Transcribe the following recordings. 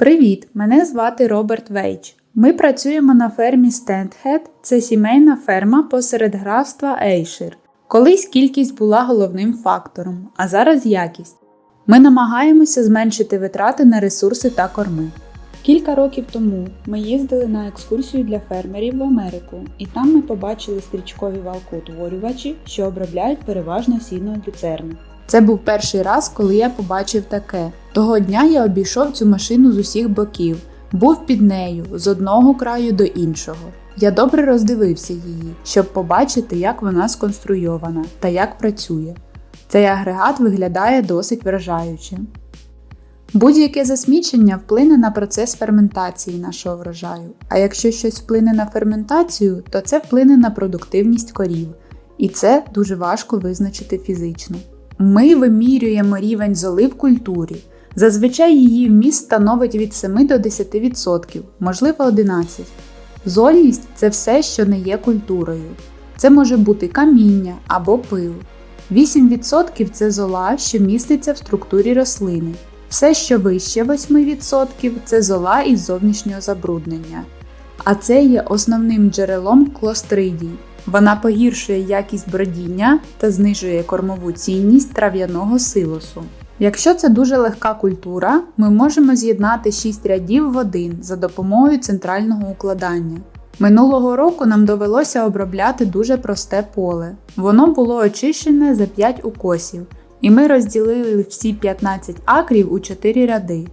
Привіт! Мене звати Роберт Вейч. Ми працюємо на фермі Стендхед. Це сімейна ферма посеред графства Ейшир. Колись кількість була головним фактором, а зараз якість. Ми намагаємося зменшити витрати на ресурси та корми. Кілька років тому ми їздили на екскурсію для фермерів в Америку, і там ми побачили стрічкові валкоутворювачі, що обробляють переважно сіно люцерни. Це був перший раз, коли я побачив таке. Того дня я обійшов цю машину з усіх боків, був під нею з одного краю до іншого. Я добре роздивився її, щоб побачити, як вона сконструйована та як працює. Цей агрегат виглядає досить вражаюче. Будь-яке засмічення вплине на процес ферментації нашого врожаю, а якщо щось вплине на ферментацію, то це вплине на продуктивність корів, і це дуже важко визначити фізично. Ми вимірюємо рівень золи в культурі. Зазвичай її вміст становить від 7 до 10%, можливо 11%. Зольність це все, що не є культурою. Це може бути каміння або пил. 8% це зола, що міститься в структурі рослини. Все, що вище 8% це зола із зовнішнього забруднення. А це є основним джерелом клостридій. Вона погіршує якість бродіння та знижує кормову цінність трав'яного силосу. Якщо це дуже легка культура, ми можемо з'єднати 6 рядів в один за допомогою центрального укладання. Минулого року нам довелося обробляти дуже просте поле. Воно було очищене за 5 укосів, і ми розділили всі 15 акрів у 4 ряди.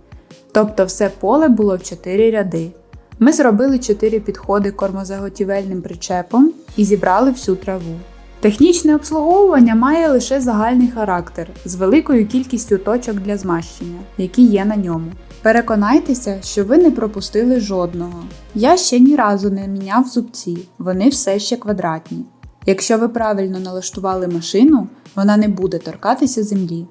Тобто все поле було в 4 ряди. Ми зробили 4 підходи кормозаготівельним причепом і зібрали всю траву. Технічне обслуговування має лише загальний характер з великою кількістю точок для змащення, які є на ньому. Переконайтеся, що ви не пропустили жодного. Я ще ні разу не міняв зубці, вони все ще квадратні. Якщо ви правильно налаштували машину, вона не буде торкатися землі.